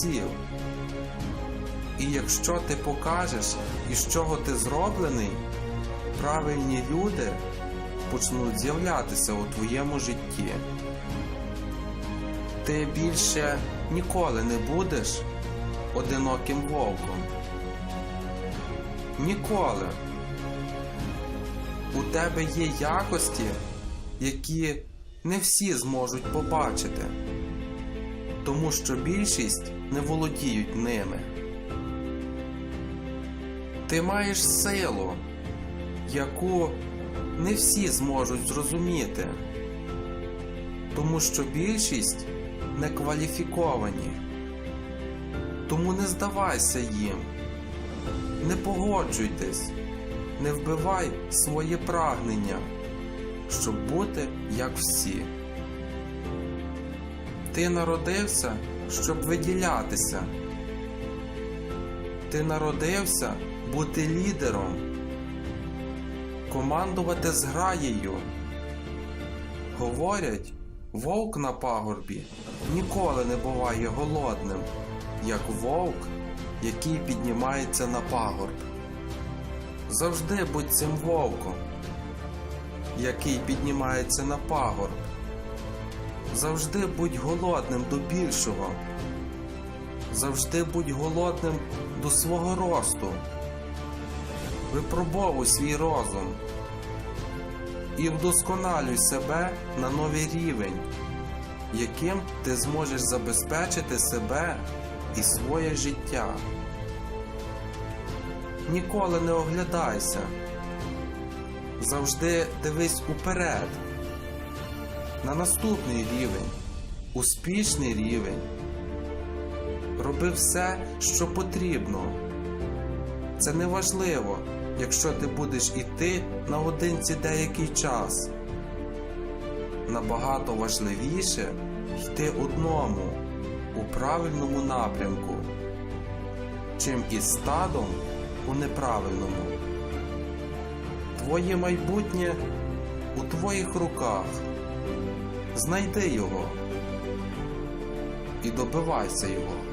сів. І якщо ти покажеш, із чого ти зроблений, правильні люди почнуть з'являтися у твоєму житті. Ти більше ніколи не будеш одиноким вовком. Ніколи. У тебе є якості, які не всі зможуть побачити, тому що більшість не володіють ними. Ти маєш силу, яку не всі зможуть зрозуміти, тому що більшість не кваліфіковані. Тому не здавайся їм, не погоджуйтесь, не вбивай своє прагнення, щоб бути як всі. Ти народився, щоб виділятися. Ти народився бути лідером, командувати зграєю. Говорять, вовк на пагорбі ніколи не буває голодним, як вовк, який піднімається на пагорб. Завжди будь цим вовком, який піднімається на пагорб. Завжди будь голодним до більшого. Завжди будь голодним до свого росту. Випробовуй свій розум і вдосконалюй себе на новий рівень, яким ти зможеш забезпечити себе і своє життя. Ніколи не оглядайся. Завжди дивись уперед, на наступний рівень, успішний рівень. Роби все, що потрібно. Це не важливо, якщо ти будеш іти наодинці деякий час. Набагато важливіше йти одному у правильному напрямку, чим із стадом у неправильному. Твоє майбутнє у твоїх руках. Знайди його і добивайся його.